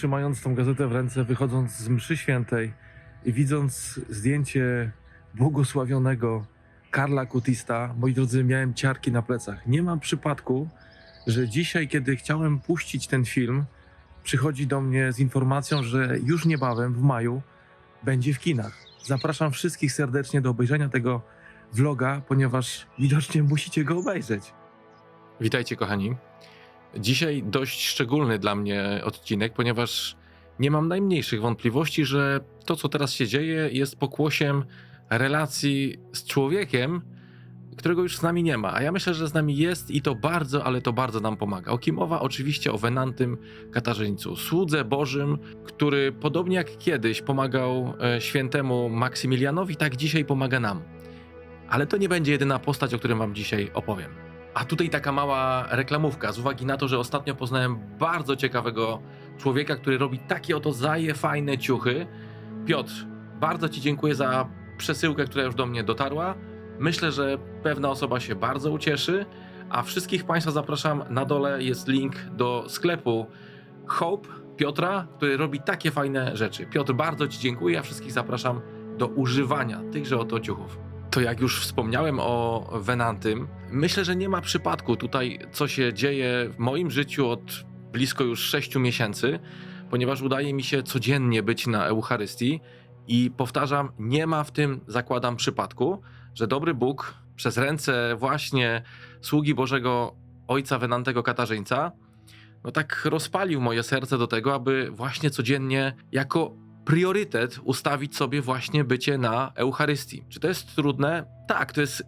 trzymając tą gazetę w ręce, wychodząc z mszy świętej i widząc zdjęcie błogosławionego Karla Kutista, moi drodzy, miałem ciarki na plecach. Nie mam przypadku, że dzisiaj, kiedy chciałem puścić ten film, przychodzi do mnie z informacją, że już niebawem, w maju, będzie w kinach. Zapraszam wszystkich serdecznie do obejrzenia tego vloga, ponieważ widocznie musicie go obejrzeć. Witajcie, kochani. Dzisiaj dość szczególny dla mnie odcinek, ponieważ nie mam najmniejszych wątpliwości, że to, co teraz się dzieje, jest pokłosiem relacji z człowiekiem, którego już z nami nie ma. A ja myślę, że z nami jest i to bardzo, ale to bardzo nam pomaga. O kim mowa? Oczywiście o Wenantym Katarzyńcu, słudze Bożym, który podobnie jak kiedyś pomagał e, świętemu Maksymilianowi, tak dzisiaj pomaga nam. Ale to nie będzie jedyna postać, o której wam dzisiaj opowiem. A tutaj taka mała reklamówka, z uwagi na to, że ostatnio poznałem bardzo ciekawego człowieka, który robi takie oto zaje fajne ciuchy. Piotr, bardzo Ci dziękuję za przesyłkę, która już do mnie dotarła. Myślę, że pewna osoba się bardzo ucieszy, a wszystkich Państwa zapraszam. Na dole jest link do sklepu Hope Piotra, który robi takie fajne rzeczy. Piotr, bardzo Ci dziękuję, a wszystkich zapraszam do używania tychże oto ciuchów. To jak już wspomniałem o Venantym, myślę, że nie ma przypadku tutaj, co się dzieje w moim życiu od blisko już 6 miesięcy, ponieważ udaje mi się codziennie być na Eucharystii i powtarzam, nie ma w tym, zakładam, przypadku, że dobry Bóg przez ręce właśnie sługi Bożego Ojca Venantego Katarzyńca, no tak rozpalił moje serce do tego, aby właśnie codziennie jako priorytet ustawić sobie właśnie bycie na Eucharystii. Czy to jest trudne? Tak, to jest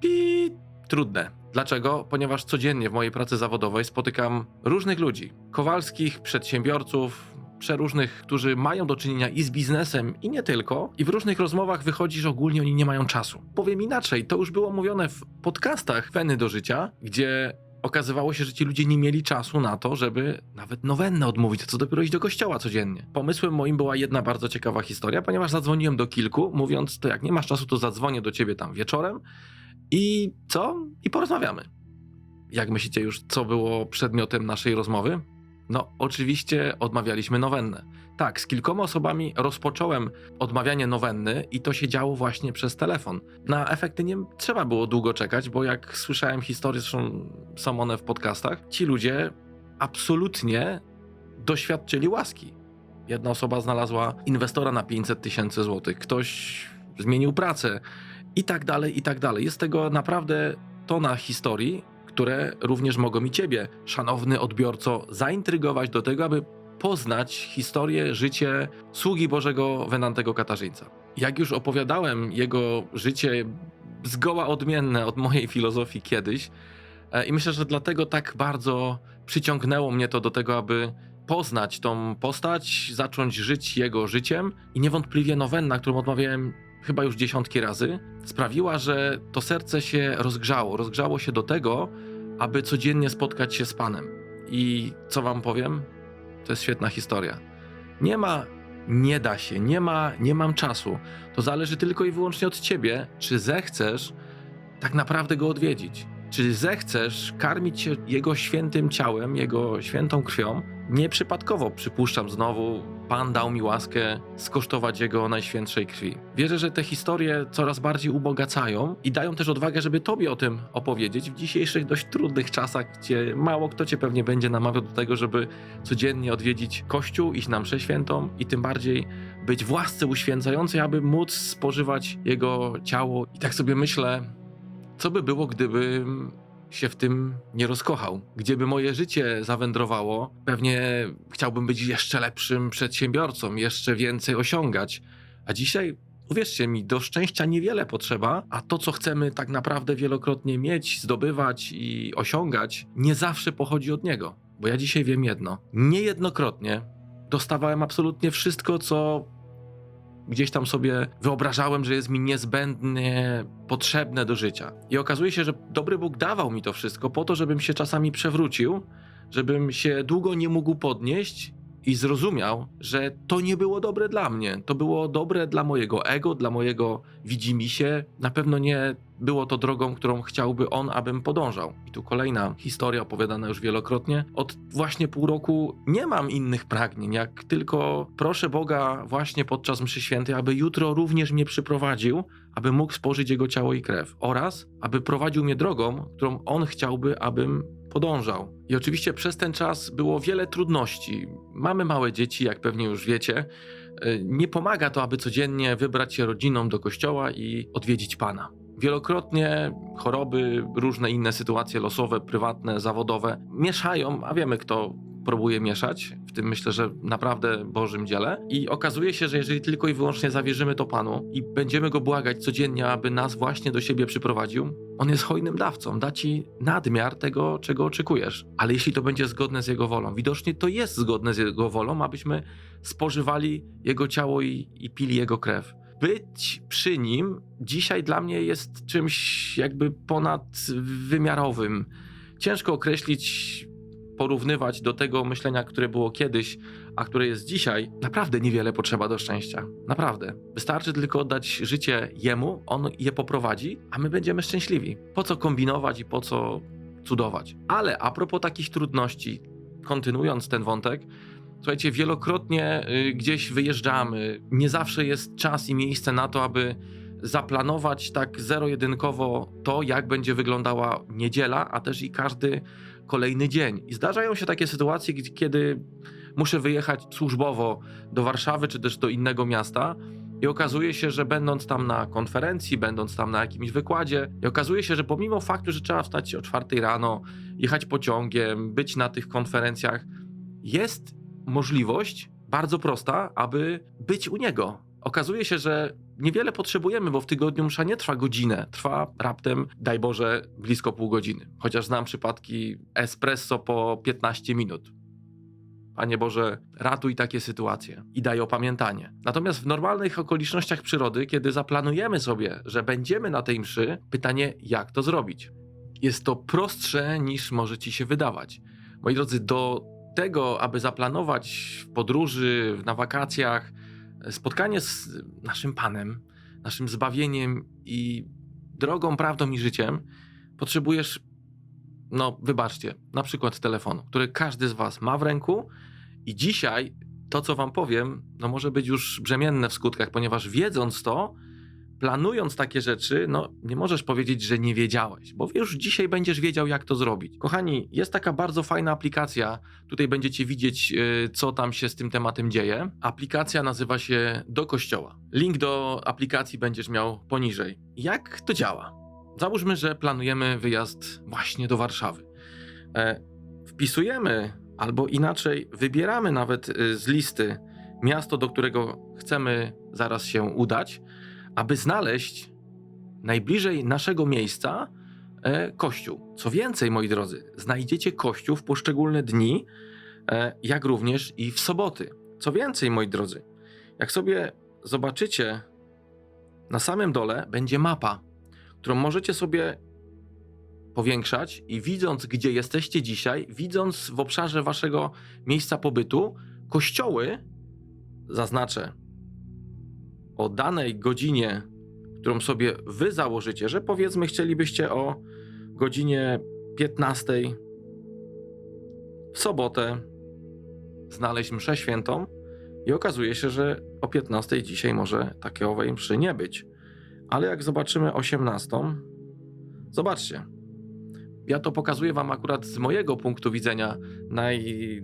pi trudne. Dlaczego? Ponieważ codziennie w mojej pracy zawodowej spotykam różnych ludzi, kowalskich, przedsiębiorców, przeróżnych, którzy mają do czynienia i z biznesem, i nie tylko. I w różnych rozmowach wychodzi, że ogólnie oni nie mają czasu. Powiem inaczej, to już było mówione w podcastach Feny do Życia, gdzie okazywało się, że ci ludzie nie mieli czasu na to, żeby nawet nowennę odmówić, co dopiero iść do kościoła codziennie. Pomysłem moim była jedna bardzo ciekawa historia, ponieważ zadzwoniłem do kilku, mówiąc, to jak nie masz czasu, to zadzwonię do ciebie tam wieczorem i co? I porozmawiamy. Jak myślicie już, co było przedmiotem naszej rozmowy? No, oczywiście odmawialiśmy nowennę. Tak, z kilkoma osobami rozpocząłem odmawianie nowenny i to się działo właśnie przez telefon. Na efekty nie trzeba było długo czekać, bo jak słyszałem historie, zresztą są one w podcastach, ci ludzie absolutnie doświadczyli łaski. Jedna osoba znalazła inwestora na 500 tysięcy złotych, ktoś zmienił pracę i tak dalej, i tak dalej. Jest tego naprawdę tona historii, które również mogą i ciebie, szanowny odbiorco, zaintrygować do tego, aby poznać historię, życie sługi Bożego Wenantego Katarzyńca. Jak już opowiadałem jego życie zgoła odmienne od mojej filozofii kiedyś e, i myślę, że dlatego tak bardzo przyciągnęło mnie to do tego, aby poznać tą postać, zacząć żyć jego życiem i niewątpliwie nowenna, którą odmawiałem chyba już dziesiątki razy, sprawiła, że to serce się rozgrzało. Rozgrzało się do tego, aby codziennie spotkać się z Panem. I co wam powiem? To jest świetna historia. Nie ma, nie da się, nie ma, nie mam czasu. To zależy tylko i wyłącznie od ciebie, czy zechcesz tak naprawdę go odwiedzić. Czy zechcesz karmić się jego świętym ciałem, jego świętą krwią? Nieprzypadkowo przypuszczam znowu, Pan dał mi łaskę skosztować jego najświętszej krwi. Wierzę, że te historie coraz bardziej ubogacają i dają też odwagę, żeby Tobie o tym opowiedzieć w dzisiejszych dość trudnych czasach, gdzie mało kto Cię pewnie będzie namawiał do tego, żeby codziennie odwiedzić Kościół, iść na mszę świętą i tym bardziej być w uświęcającej, aby móc spożywać jego ciało. I tak sobie myślę, co by było, gdybym się w tym nie rozkochał? Gdzieby moje życie zawędrowało, pewnie chciałbym być jeszcze lepszym przedsiębiorcą, jeszcze więcej osiągać. A dzisiaj, uwierzcie mi, do szczęścia niewiele potrzeba, a to, co chcemy tak naprawdę wielokrotnie mieć, zdobywać i osiągać, nie zawsze pochodzi od niego. Bo ja dzisiaj wiem jedno: niejednokrotnie dostawałem absolutnie wszystko, co gdzieś tam sobie wyobrażałem, że jest mi niezbędnie potrzebne do życia. I okazuje się, że dobry Bóg dawał mi to wszystko po to, żebym się czasami przewrócił, żebym się długo nie mógł podnieść i zrozumiał, że to nie było dobre dla mnie. To było dobre dla mojego ego, dla mojego widzimisię. Na pewno nie było to drogą, którą chciałby on, abym podążał. I tu kolejna historia opowiadana już wielokrotnie. Od właśnie pół roku nie mam innych pragnień, jak tylko proszę Boga właśnie podczas mszy świętej, aby jutro również mnie przyprowadził, aby mógł spożyć jego ciało i krew oraz aby prowadził mnie drogą, którą on chciałby, abym podążał. I oczywiście przez ten czas było wiele trudności. Mamy małe dzieci, jak pewnie już wiecie. Y, Nie pomaga to, aby codziennie wybrać się rodziną do kościoła i odwiedzić Pana. Wielokrotnie choroby, różne inne sytuacje losowe, prywatne, zawodowe mieszają, a wiemy kto próbuje mieszać, w tym myślę, że naprawdę Bożym dziele. I okazuje się, że jeżeli tylko i wyłącznie zawierzymy to Panu i będziemy Go błagać codziennie, aby nas właśnie do siebie przyprowadził, On jest hojnym dawcą, da Ci nadmiar tego, czego oczekujesz. Ale jeśli to będzie zgodne z Jego wolą, widocznie to jest zgodne z Jego wolą, abyśmy spożywali Jego ciało i, i pili Jego krew. Być przy Nim dzisiaj dla mnie jest czymś jakby ponadwymiarowym. Ciężko określić porównywać do tego myślenia, które było kiedyś, a które jest dzisiaj, naprawdę niewiele potrzeba do szczęścia. Naprawdę. Wystarczy tylko oddać życie Jemu, On je poprowadzi, a my będziemy szczęśliwi. Po co kombinować i po co cudować? Ale a propos takich trudności, kontynuując ten wątek, słuchajcie, wielokrotnie y, gdzieś wyjeżdżamy. Nie zawsze jest czas i miejsce na to, aby zaplanować tak zero-jedynkowo to, jak będzie wyglądała niedziela, a też i każdy kolejny dzień. I zdarzają się takie sytuacje, kiedy muszę wyjechać służbowo do Warszawy czy też do innego miasta. I okazuje się, że będąc tam na konferencji, będąc tam na jakimś wykładzie, i okazuje się, że pomimo faktu, że trzeba wstać o czwartej rano, jechać pociągiem, być na tych konferencjach, jest możliwość bardzo prosta, aby być u niego. Okazuje się, że niewiele potrzebujemy, bo w tygodniu msza nie trwa godzinę, trwa raptem, daj Boże, blisko pół godziny. Chociaż znam przypadki espresso po 15 minut. Panie Boże, ratuj takie sytuacje i daj opamiętanie. Natomiast w normalnych okolicznościach przyrody, kiedy zaplanujemy sobie, że będziemy na tej mszy, pytanie, jak to zrobić? Jest to prostsze niż może ci się wydawać. Moi drodzy, do tego, aby zaplanować w podróży, na wakacjach, spotkanie z naszym Panem, naszym zbawieniem i drogą, prawdą i życiem, potrzebujesz, no wybaczcie, na przykład telefonu, który każdy z Was ma w ręku i dzisiaj to, co Wam powiem, no może być już brzemienne w skutkach, ponieważ wiedząc to, planując takie rzeczy, no nie możesz powiedzieć, że nie wiedziałeś, bo już dzisiaj będziesz wiedział, jak to zrobić. Kochani, jest taka bardzo fajna aplikacja, tutaj będziecie widzieć, yy, co tam się z tym tematem dzieje. Aplikacja nazywa się Do Kościoła. Link do aplikacji będziesz miał poniżej. Jak to działa? Załóżmy, że planujemy wyjazd właśnie do Warszawy. E, wpisujemy, albo inaczej, wybieramy nawet y, z listy miasto, do którego chcemy zaraz się udać, aby znaleźć najbliżej naszego miejsca e, kościół. Co więcej, moi drodzy, znajdziecie kościół w poszczególne dni, e, jak również i w soboty. Co więcej, moi drodzy, jak sobie zobaczycie, na samym dole będzie mapa, którą możecie sobie powiększać i widząc, gdzie jesteście dzisiaj, widząc w obszarze waszego miejsca pobytu, kościoły, zaznaczę, o danej godzinie, którą sobie wy założycie, że powiedzmy chcielibyście o godzinie 15 w sobotę znaleźć mszę świętą i okazuje się, że o 15 dzisiaj może takiej owej mszy nie być. Ale jak zobaczymy 18, zobaczcie. Ja to pokazuję wam akurat z mojego punktu widzenia. Naj...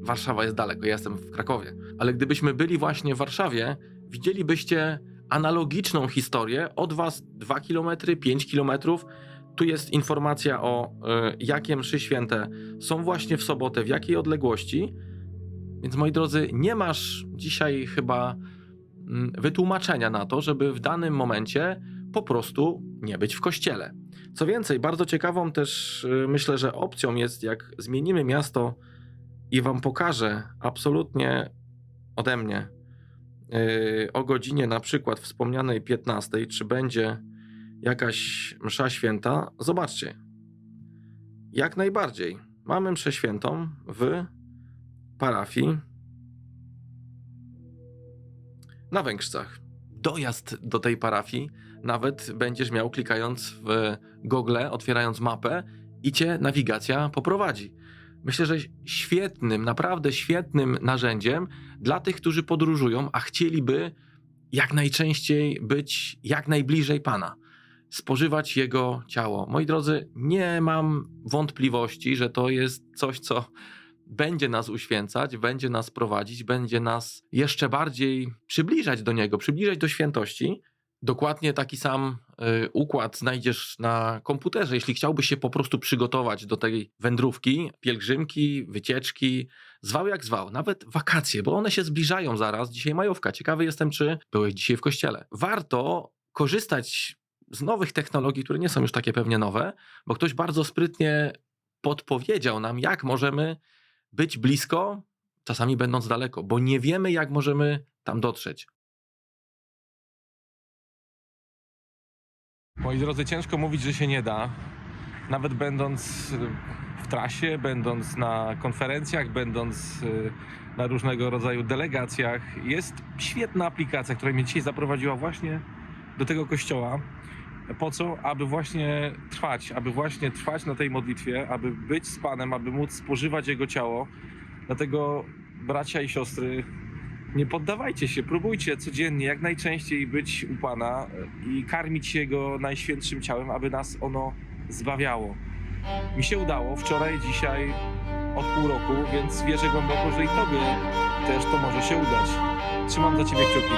Warszawa jest daleko, ja jestem w Krakowie. Ale gdybyśmy byli właśnie w Warszawie, widzielibyście analogiczną historię. Od was 2 km, 5 km. Tu jest informacja o y, jakie mszy święte są właśnie w sobotę, w jakiej odległości. Więc moi drodzy, nie masz dzisiaj chyba mm, wytłumaczenia na to, żeby w danym momencie po prostu nie być w kościele. Co więcej, bardzo ciekawą też y, myślę, że opcją jest, jak zmienimy miasto i wam pokażę absolutnie ode mnie Y, o godzinie na przykład wspomnianej 15, czy będzie jakaś msza święta, zobaczcie. Jak najbardziej. Mamy mszę świętą w parafii na Węgrzcach. Dojazd do tej parafii nawet będziesz miał klikając w Google, otwierając mapę i cię nawigacja poprowadzi. Myślę, że świetnym, naprawdę świetnym narzędziem dla tych, którzy podróżują, a chcieliby jak najczęściej być jak najbliżej Pana, spożywać Jego ciało. Moi drodzy, nie mam wątpliwości, że to jest coś, co będzie nas uświęcać, będzie nas prowadzić, będzie nas jeszcze bardziej przybliżać do Niego, przybliżać do świętości. Dokładnie taki sam y, układ znajdziesz na komputerze, jeśli chciałbyś się po prostu przygotować do tej wędrówki, pielgrzymki, wycieczki, zwał jak zwał, nawet wakacje, bo one się zbliżają zaraz. Dzisiaj majówka. Ciekawy jestem, czy byłeś dzisiaj w kościele. Warto korzystać z nowych technologii, które nie są już takie pewnie nowe, bo ktoś bardzo sprytnie podpowiedział nam, jak możemy być blisko, czasami będąc daleko, bo nie wiemy, jak możemy tam dotrzeć. Moi drodzy, ciężko mówić, że się nie da. Nawet będąc y, w trasie, będąc na konferencjach, będąc y, na różnego rodzaju delegacjach, jest świetna aplikacja, która mnie dzisiaj zaprowadziła właśnie do tego kościoła. Po co? Aby właśnie trwać, aby właśnie trwać na tej modlitwie, aby być z Panem, aby móc spożywać Jego ciało. Dlatego, bracia i siostry, nie poddawajcie się, próbujcie codziennie, jak najczęściej być u Pana i karmić się Jego najświętszym ciałem, aby nas ono zbawiało. Mi się udało wczoraj, dzisiaj, od pół roku, więc wierzę głęboko, że i Tobie też to może się udać. Trzymam za Ciebie kciuki.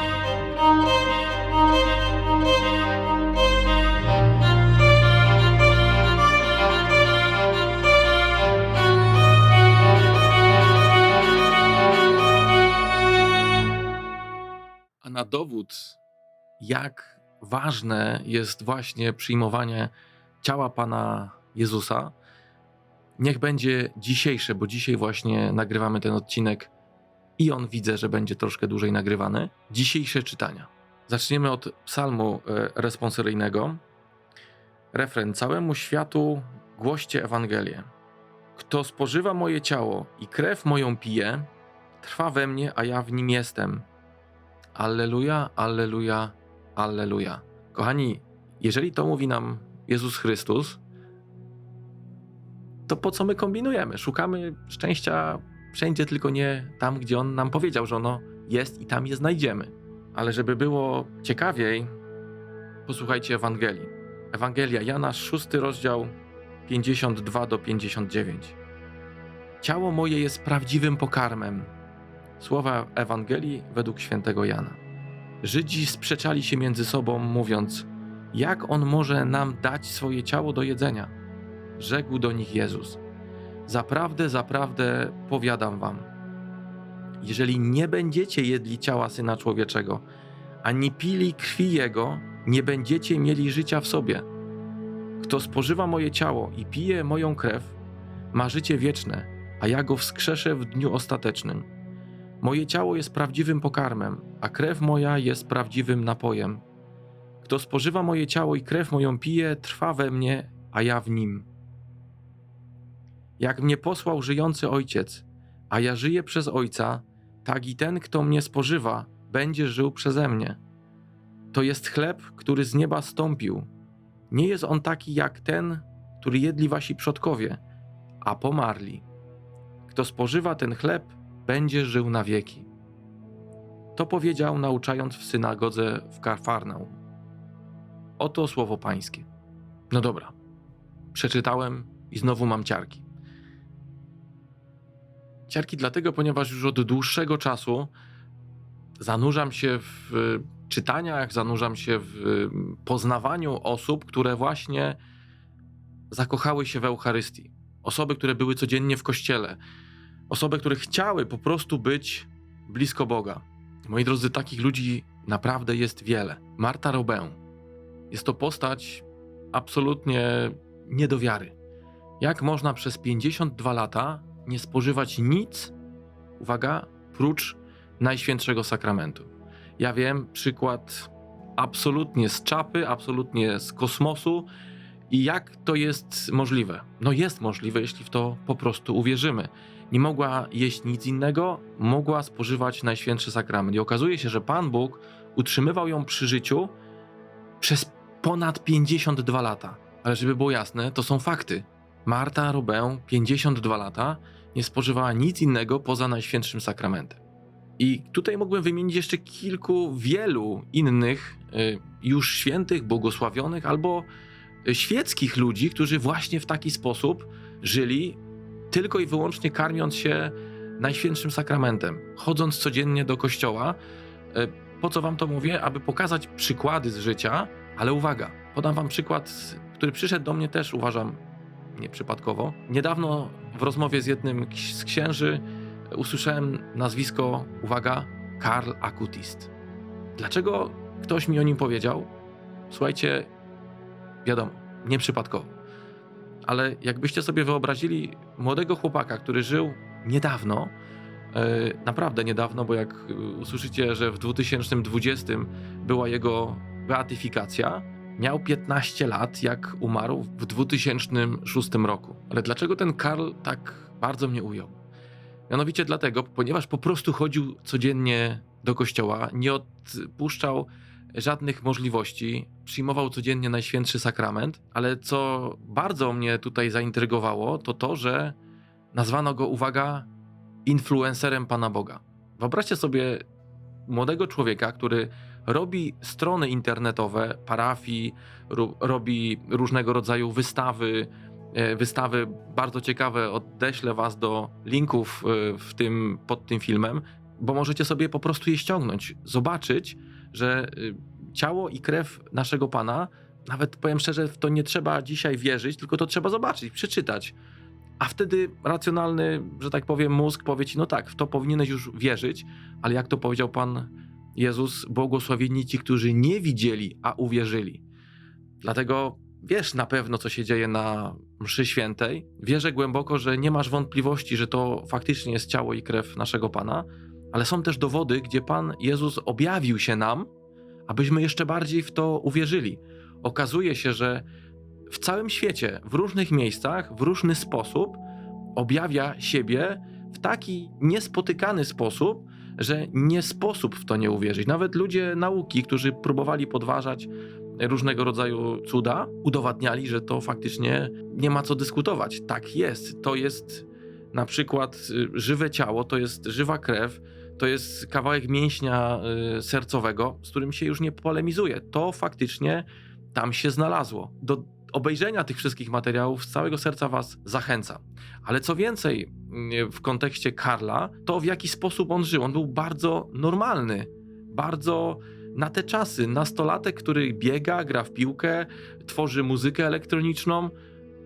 Na dowód, jak ważne jest właśnie przyjmowanie ciała Pana Jezusa, niech będzie dzisiejsze, bo dzisiaj właśnie nagrywamy ten odcinek i on widzę, że będzie troszkę dłużej nagrywany. Dzisiejsze czytania. Zaczniemy od psalmu e, responsoryjnego. Refren: Całemu światu głoście Ewangelię. Kto spożywa moje ciało i krew moją pije, trwa we mnie, a ja w nim jestem. Alleluja, alleluja, alleluja. Kochani, jeżeli to mówi nam Jezus Chrystus, to po co my kombinujemy? Szukamy szczęścia wszędzie, tylko nie tam, gdzie On nam powiedział, że ono jest i tam je znajdziemy. Ale żeby było ciekawiej, posłuchajcie Ewangelii. Ewangelia Jana, 6 rozdział 52 do 59. Ciało moje jest prawdziwym pokarmem. Słowa Ewangelii według świętego Jana. Żydzi sprzeczali się między sobą, mówiąc: Jak on może nam dać swoje ciało do jedzenia? Rzekł do nich Jezus: Zaprawdę, zaprawdę powiadam wam, jeżeli nie będziecie jedli ciała syna człowieczego, ani pili krwi jego, nie będziecie mieli życia w sobie. Kto spożywa moje ciało i pije moją krew, ma życie wieczne, a ja go wskrzeszę w dniu ostatecznym. Moje ciało jest prawdziwym pokarmem, a krew moja jest prawdziwym napojem. Kto spożywa moje ciało i krew moją pije, trwa we mnie, a ja w nim. Jak mnie posłał żyjący ojciec, a ja żyję przez ojca, tak i ten, kto mnie spożywa, będzie żył przeze mnie. To jest chleb, który z nieba stąpił. Nie jest on taki jak ten, który jedli wasi przodkowie, a pomarli. Kto spożywa ten chleb, będzie żył na wieki. To powiedział, nauczając w synagodze w Karfarnaum. Oto słowo Pańskie. No dobra, przeczytałem i znowu mam ciarki. Ciarki dlatego, ponieważ już od dłuższego czasu zanurzam się w czytaniach, zanurzam się w poznawaniu osób, które właśnie zakochały się w Eucharystii. Osoby, które były codziennie w kościele, osoby, które chciały po prostu być blisko Boga. Moi drodzy, takich ludzi naprawdę jest wiele. Marta Robę jest to postać absolutnie nie do wiary. Jak można przez 52 lata nie spożywać nic, uwaga, prócz Najświętszego Sakramentu? Ja wiem, przykład absolutnie z czapy, absolutnie z kosmosu I jak to jest możliwe? No jest możliwe, jeśli w to po prostu uwierzymy. Nie mogła jeść nic innego, mogła spożywać Najświętszy Sakrament. I okazuje się, że Pan Bóg utrzymywał ją przy życiu przez ponad 52 lata. Ale żeby było jasne, to są fakty. Marta Robę 52 lata nie spożywała nic innego poza Najświętszym Sakramentem. I tutaj mógłbym wymienić jeszcze kilku, wielu innych y, już świętych, błogosławionych albo y, świeckich ludzi, którzy właśnie w taki sposób żyli, tylko i wyłącznie karmiąc się Najświętszym Sakramentem, chodząc codziennie do kościoła. Y, Po co wam to mówię? Aby pokazać przykłady z życia, ale uwaga, podam wam przykład, który przyszedł do mnie też, uważam, nieprzypadkowo. Niedawno w rozmowie z jednym z księży usłyszałem nazwisko, uwaga, Karl Akutist. Dlaczego ktoś mi o nim powiedział? Słuchajcie, wiadomo, nieprzypadkowo. Ale jakbyście sobie wyobrazili młodego chłopaka, który żył niedawno, e, naprawdę niedawno, bo jak e, usłyszycie, że w 2020 była jego beatyfikacja, miał 15 lat, jak umarł w 2006 roku. Ale dlaczego ten Karl tak bardzo mnie ujął? Mianowicie dlatego, ponieważ po prostu chodził codziennie do kościoła, nie odpuszczał żadnych możliwości, przyjmował codziennie Najświętszy Sakrament, ale co bardzo mnie tutaj zaintrygowało, to to, że nazwano go, uwaga, influencerem Pana Boga. Wyobraźcie sobie młodego człowieka, który robi strony internetowe parafii, ro, robi różnego rodzaju wystawy, e, wystawy bardzo ciekawe. Odeślę was do linków e, w tym, pod tym filmem, bo możecie sobie po prostu je ściągnąć, zobaczyć, że e, ciało i krew naszego Pana, nawet powiem szczerze, w to nie trzeba dzisiaj wierzyć, tylko to trzeba zobaczyć, przeczytać. A wtedy racjonalny, że tak powiem, mózg powie ci, no tak, w to powinieneś już wierzyć, ale jak to powiedział Pan Jezus, błogosławieni ci, którzy nie widzieli, a uwierzyli. Dlatego wiesz na pewno, co się dzieje na mszy świętej. Wierzę głęboko, że nie masz wątpliwości, że to faktycznie jest ciało i krew naszego Pana, ale są też dowody, gdzie Pan Jezus objawił się nam, abyśmy jeszcze bardziej w to uwierzyli. Okazuje się, że w całym świecie, w różnych miejscach, w różny sposób objawia siebie w taki niespotykany sposób, że nie sposób w to nie uwierzyć. Nawet ludzie nauki, którzy próbowali podważać różnego rodzaju cuda, udowadniali, że to faktycznie nie ma co dyskutować. Tak jest. To jest na przykład y, żywe ciało, to jest żywa krew, to jest kawałek mięśnia y, sercowego, z którym się już nie polemizuje. To faktycznie tam się znalazło. Do obejrzenia tych wszystkich materiałów z całego serca Was zachęcam. Ale co więcej, y, w kontekście Karla, to w jaki sposób on żył. On był bardzo normalny, bardzo na te czasy. Nastolatek, który biega, gra w piłkę, tworzy muzykę elektroniczną,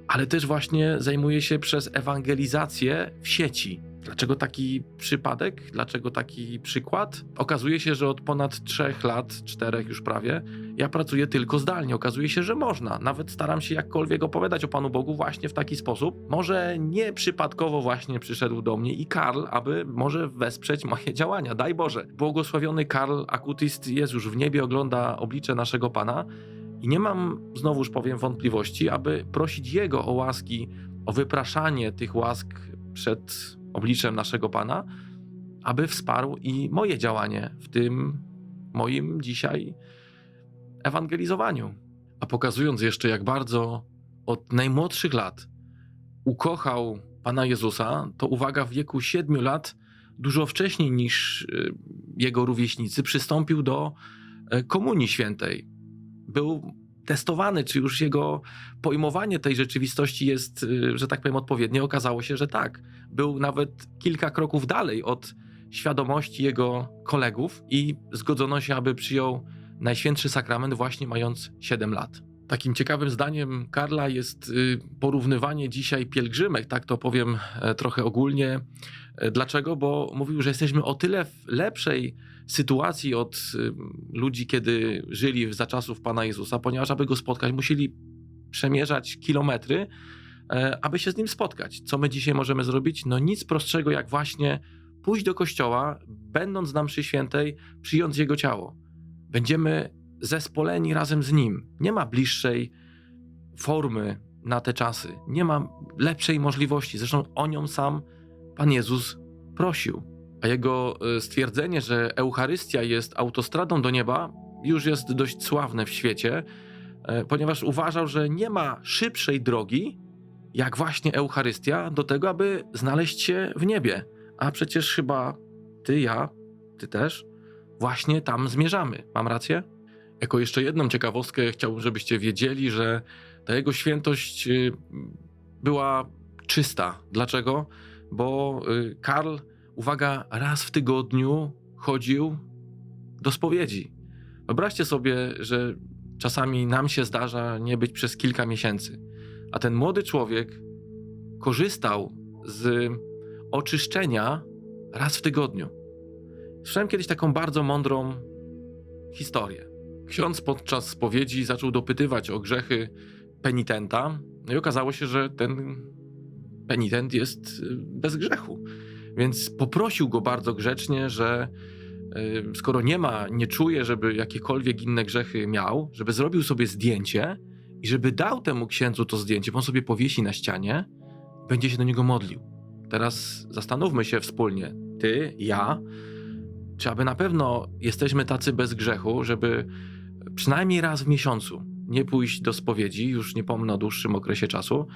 ale też właśnie zajmuje się przez ewangelizację w sieci. Dlaczego taki przypadek? Dlaczego taki przykład? Okazuje się, że od ponad trzech lat, czterech już prawie, ja pracuję tylko zdalnie. Okazuje się, że można. Nawet staram się jakkolwiek opowiadać o Panu Bogu właśnie w taki sposób. Może nie przypadkowo właśnie przyszedł do mnie i Karl, aby może wesprzeć moje działania. Daj Boże. Błogosławiony Karl Akutist jest już w niebie, ogląda oblicze naszego Pana. I nie mam, znowuż powiem, wątpliwości, aby prosić Jego o łaski, o wypraszanie tych łask przed obliczem naszego Pana, aby wsparł i moje działanie w tym moim dzisiaj ewangelizowaniu. A pokazując jeszcze, jak bardzo od najmłodszych lat ukochał Pana Jezusa, to uwaga, w wieku siedmiu lat, dużo wcześniej niż y, jego rówieśnicy, przystąpił do y, Komunii Świętej. Był testowany, czy już jego pojmowanie tej rzeczywistości jest, y, że tak powiem, odpowiednie. Okazało się, że tak. Był nawet kilka kroków dalej od świadomości jego kolegów i zgodzono się, aby przyjął Najświętszy Sakrament właśnie mając 7 lat. Takim ciekawym zdaniem Karla jest y, porównywanie dzisiaj pielgrzymek, tak to powiem e, trochę ogólnie. E, Dlaczego? Bo mówił, że jesteśmy o tyle w lepszej sytuacji od ludzi, kiedy żyli za czasów Pana Jezusa, ponieważ aby go spotkać, musieli przemierzać kilometry, e, aby się z nim spotkać. Co my dzisiaj możemy zrobić? No nic prostszego, jak właśnie pójść do kościoła, będąc na mszy świętej, przyjąc jego ciało. Będziemy zespoleni razem z nim. Nie ma bliższej formy na te czasy. Nie ma lepszej możliwości. Zresztą o nią sam Pan Jezus prosił. A jego e, stwierdzenie, że Eucharystia jest autostradą do nieba, już jest dość sławne w świecie, e, ponieważ uważał, że nie ma szybszej drogi, jak właśnie Eucharystia, do tego, aby znaleźć się w niebie. A przecież chyba ty, ja, ty też, właśnie tam zmierzamy. Mam rację? Jako jeszcze jedną ciekawostkę chciałbym, żebyście wiedzieli, że ta jego świętość y, była czysta. Dlaczego? Bo y, Karl, uwaga, raz w tygodniu chodził do spowiedzi. Wyobraźcie sobie, że czasami nam się zdarza nie być przez kilka miesięcy, a ten młody człowiek korzystał z oczyszczenia raz w tygodniu. Słyszałem kiedyś taką bardzo mądrą historię. Ksiądz podczas spowiedzi zaczął dopytywać o grzechy penitenta, no i okazało się, że ten penitent jest y, bez grzechu. Więc poprosił go bardzo grzecznie, że y, skoro nie ma, nie czuje, żeby jakiekolwiek inne grzechy miał, żeby zrobił sobie zdjęcie i żeby dał temu księdzu to zdjęcie, bo on sobie powiesi na ścianie będzie się do niego modlił. Teraz zastanówmy się wspólnie, ty, ja, czy aby na pewno jesteśmy tacy bez grzechu, żeby przynajmniej raz w miesiącu nie pójść do spowiedzi, już nie pomnę o dłuższym okresie czasu,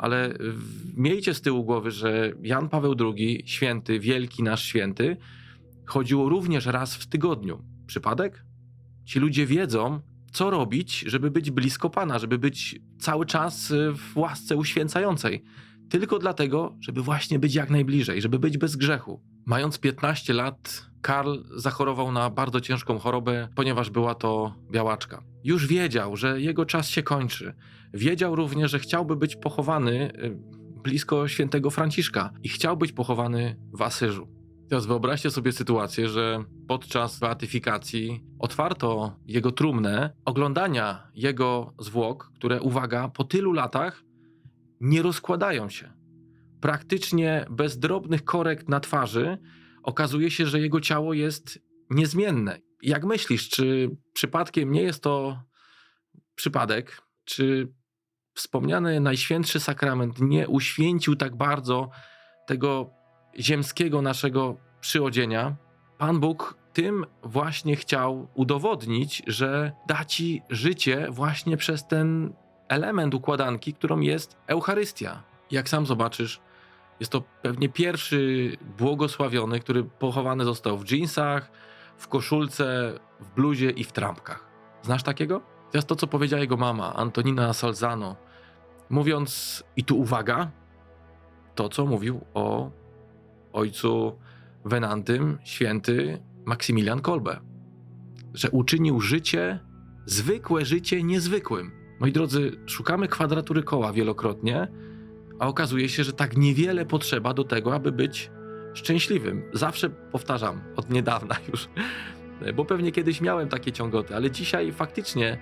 ale miejcie z tyłu głowy, że Jan Paweł II, święty, wielki nasz święty, chodził również raz w tygodniu. Przypadek? Ci ludzie wiedzą, co robić, żeby być blisko Pana, żeby być cały czas y, w łasce uświęcającej. Tylko dlatego, żeby właśnie być jak najbliżej, żeby być bez grzechu. Mając 15 lat, Karl zachorował na bardzo ciężką chorobę, ponieważ była to białaczka. Już wiedział, że jego czas się kończy. Wiedział również, że chciałby być pochowany y, blisko świętego Franciszka i chciał być pochowany w Asyżu. Teraz wyobraźcie sobie sytuację, że podczas beatyfikacji otwarto jego trumnę, oglądania jego zwłok, które, uwaga, po tylu latach nie rozkładają się. Praktycznie bez drobnych korekt na twarzy okazuje się, że jego ciało jest niezmienne. Jak myślisz, czy przypadkiem nie jest to przypadek? Czy wspomniany Najświętszy Sakrament nie uświęcił tak bardzo tego ziemskiego naszego przyodzienia? Pan Bóg tym właśnie chciał udowodnić, że da ci życie właśnie przez ten element układanki, którą jest Eucharystia. Jak sam zobaczysz, jest to pewnie pierwszy błogosławiony, który pochowany został w dżinsach, w koszulce, w bluzie i w trampkach. Znasz takiego? To jest to, co powiedziała jego mama, Antonina Salzano, mówiąc, i tu uwaga, to, co mówił o ojcu Wenantym, święty Maksymilian Kolbe, że uczynił życie, zwykłe życie niezwykłym. Moi drodzy, szukamy kwadratury koła wielokrotnie, a okazuje się, że tak niewiele potrzeba do tego, aby być szczęśliwym. Zawsze powtarzam, od niedawna już, bo pewnie kiedyś miałem takie ciągoty, ale dzisiaj faktycznie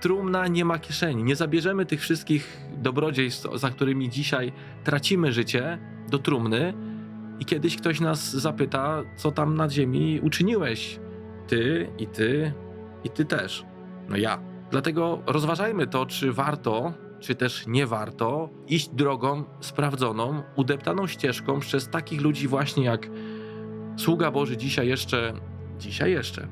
trumna nie ma kieszeni. Nie zabierzemy tych wszystkich dobrodziejstw, za którymi dzisiaj tracimy życie, do trumny i kiedyś ktoś nas zapyta, co tam na ziemi uczyniłeś. Ty i ty i ty też. No ja. Dlatego rozważajmy to, czy warto, czy też nie warto iść drogą sprawdzoną, udeptaną ścieżką przez takich ludzi właśnie jak sługa Boży dzisiaj jeszcze, dzisiaj jeszcze,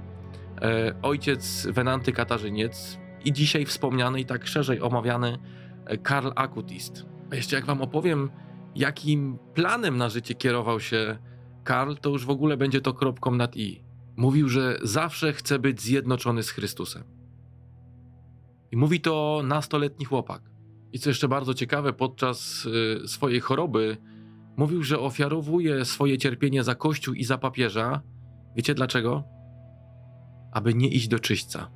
e, ojciec Wenanty Katarzyniec i dzisiaj wspomniany i tak szerzej omawiany e, Karl Akutist. A jeszcze jak wam opowiem, jakim planem na życie kierował się Karl, to już w ogóle będzie to kropką nad i. Mówił, że zawsze chce być zjednoczony z Chrystusem. I mówi to nastoletni chłopak. I co jeszcze bardzo ciekawe, podczas y, swojej choroby mówił, że ofiarowuje swoje cierpienie za Kościół i za papieża. Wiecie dlaczego? Aby nie iść do czyśćca.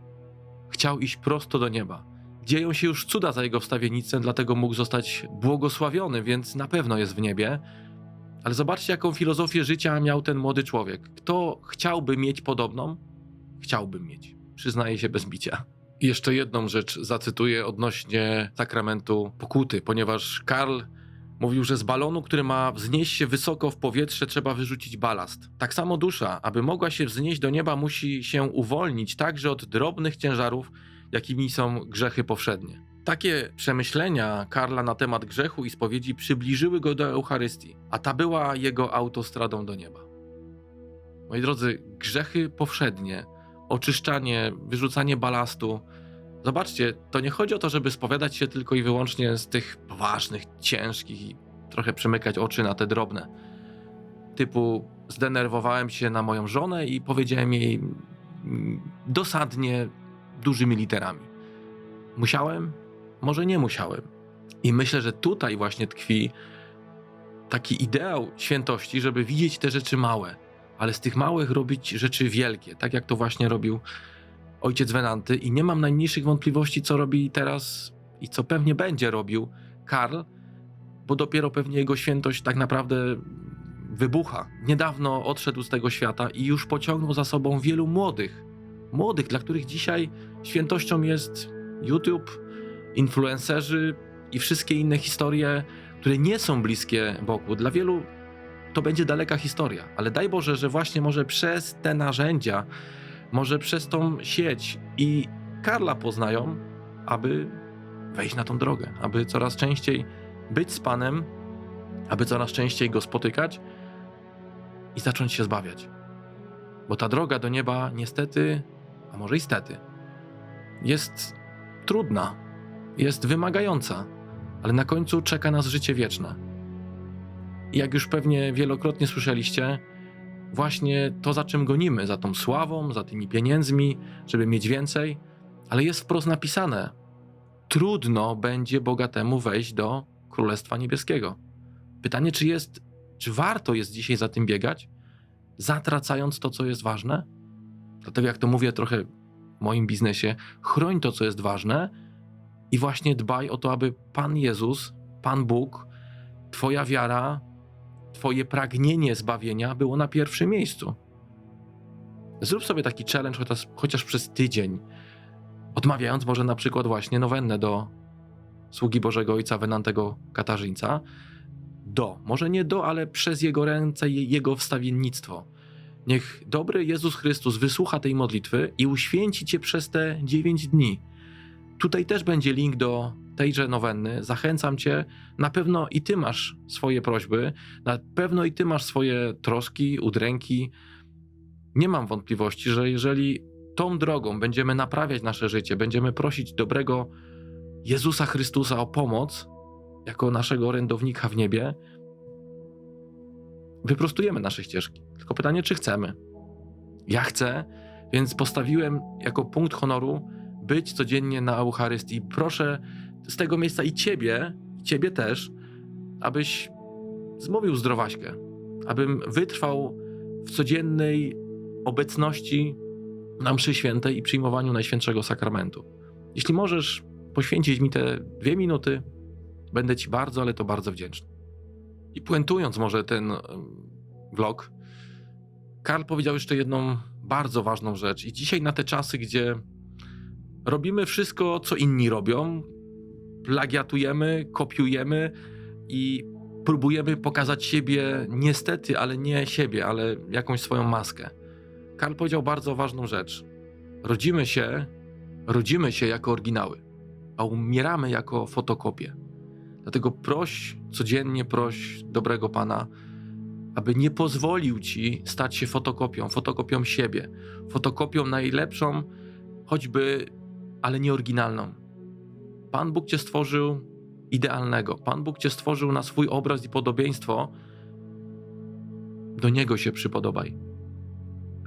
Chciał iść prosto do nieba. Dzieją się już cuda za jego wstawiennictwem, dlatego mógł zostać błogosławiony, więc na pewno jest w niebie. Ale zobaczcie, jaką filozofię życia miał ten młody człowiek. Kto chciałby mieć podobną? Chciałbym mieć. Przyznaję się bez bicia. Jeszcze jedną rzecz zacytuję odnośnie sakramentu pokuty, ponieważ Karl mówił, że z balonu, który ma wznieść się wysoko w powietrze, trzeba wyrzucić balast. Tak samo dusza, aby mogła się wznieść do nieba, musi się uwolnić także od drobnych ciężarów, jakimi są grzechy powszednie. Takie przemyślenia Karla na temat grzechu i spowiedzi przybliżyły go do Eucharystii, a ta była jego autostradą do nieba. Moi drodzy, grzechy powszednie, oczyszczanie, wyrzucanie balastu. Zobaczcie, to nie chodzi o to, żeby spowiadać się tylko i wyłącznie z tych poważnych, ciężkich i trochę przymykać oczy na te drobne. Typu zdenerwowałem się na moją żonę i powiedziałem jej mm, dosadnie dużymi literami. Musiałem? Może nie musiałem. I myślę, że tutaj właśnie tkwi taki ideał świętości, żeby widzieć te rzeczy małe, ale z tych małych robić rzeczy wielkie, tak jak to właśnie robił ojciec Wenanty. I nie mam najmniejszych wątpliwości, co robi teraz i co pewnie będzie robił Karl, bo dopiero pewnie jego świętość tak naprawdę wybucha. Niedawno odszedł z tego świata i już pociągnął za sobą wielu młodych. Młodych, dla których dzisiaj świętością jest YouTube, influencerzy i wszystkie inne historie, które nie są bliskie Bogu. Dla wielu to będzie daleka historia, ale daj Boże, że właśnie może przez te narzędzia, może przez tą sieć i Karla poznają, aby wejść na tą drogę, aby coraz częściej być z Panem, aby coraz częściej Go spotykać i zacząć się zbawiać. Bo ta droga do nieba niestety, a może i stety, jest trudna, jest wymagająca, ale na końcu czeka nas życie wieczne. Jak już pewnie wielokrotnie słyszeliście, właśnie to, za czym gonimy, za tą sławą, za tymi pieniędzmi, żeby mieć więcej, ale jest wprost napisane: trudno będzie bogatemu wejść do Królestwa Niebieskiego. Pytanie, czy jest, czy warto jest dzisiaj za tym biegać, zatracając to, co jest ważne? Dlatego, jak to mówię trochę w moim biznesie, chroń to, co jest ważne i właśnie dbaj o to, aby Pan Jezus, Pan Bóg, Twoja wiara, Twoje pragnienie zbawienia było na pierwszym miejscu. Zrób sobie taki challenge chociaż, chociaż przez tydzień, odmawiając może na przykład właśnie nowennę do sługi Bożego Ojca Wenantego Katarzyńca, do, może nie do, ale przez jego ręce i jego wstawiennictwo. Niech dobry Jezus Chrystus wysłucha tej modlitwy i uświęci cię przez te dziewięć dni. Tutaj też będzie link do tejże nowenny. Zachęcam cię. Na pewno i ty masz swoje prośby, na pewno i ty masz swoje troski, udręki. Nie mam wątpliwości, że jeżeli tą drogą będziemy naprawiać nasze życie, będziemy prosić dobrego Jezusa Chrystusa o pomoc, jako naszego orędownika w niebie, wyprostujemy nasze ścieżki. Tylko pytanie, czy chcemy? Ja chcę, więc postawiłem jako punkt honoru być codziennie na Eucharystii. Proszę z tego miejsca i ciebie, i ciebie też, abyś zmówił zdrowaśkę, abym wytrwał w codziennej obecności na mszy świętej i przyjmowaniu Najświętszego Sakramentu. Jeśli możesz poświęcić mi te dwie minuty, będę ci bardzo, ale to bardzo wdzięczny. I puentując może ten vlog, Karl powiedział jeszcze jedną bardzo ważną rzecz. I dzisiaj na te czasy, gdzie robimy wszystko, co inni robią, plagiatujemy, kopiujemy i próbujemy pokazać siebie, niestety, ale nie siebie, ale jakąś swoją maskę. Karl powiedział bardzo ważną rzecz. Rodzimy się, rodzimy się jako oryginały, a umieramy jako fotokopie. Dlatego proś, codziennie proś dobrego Pana, aby nie pozwolił ci stać się fotokopią, fotokopią siebie, fotokopią najlepszą, choćby, ale nie oryginalną. Pan Bóg cię stworzył idealnego. Pan Bóg cię stworzył na swój obraz i podobieństwo. Do Niego się przypodobaj.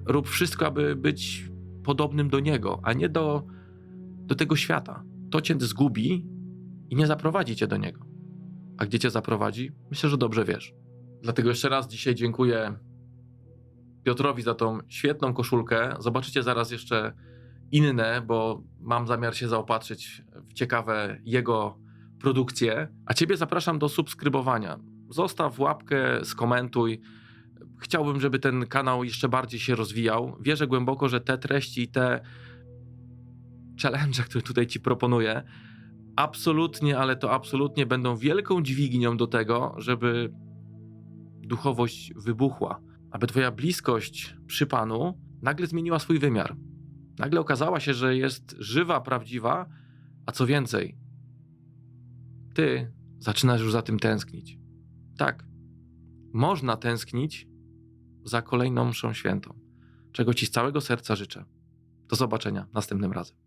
Rób wszystko, aby być podobnym do Niego, a nie do, do tego świata. To cię zgubi i nie zaprowadzi cię do Niego. A gdzie cię zaprowadzi? Myślę, że dobrze wiesz. Dlatego jeszcze raz dzisiaj dziękuję Piotrowi za tą świetną koszulkę. Zobaczycie zaraz jeszcze inne, bo mam zamiar się zaopatrzyć w ciekawe jego produkcje. A ciebie zapraszam do subskrybowania. Zostaw łapkę, skomentuj. Chciałbym, żeby ten kanał jeszcze bardziej się rozwijał. Wierzę głęboko, że te treści i te challenge, które tutaj ci proponuję, absolutnie, ale to absolutnie będą wielką dźwignią do tego, żeby duchowość wybuchła, aby Twoja bliskość przy Panu nagle zmieniła swój wymiar. Nagle okazała się, że jest żywa, prawdziwa, a co więcej, ty zaczynasz już za tym tęsknić. Tak, można tęsknić za kolejną mszą świętą, czego ci z całego serca życzę. Do zobaczenia następnym razem.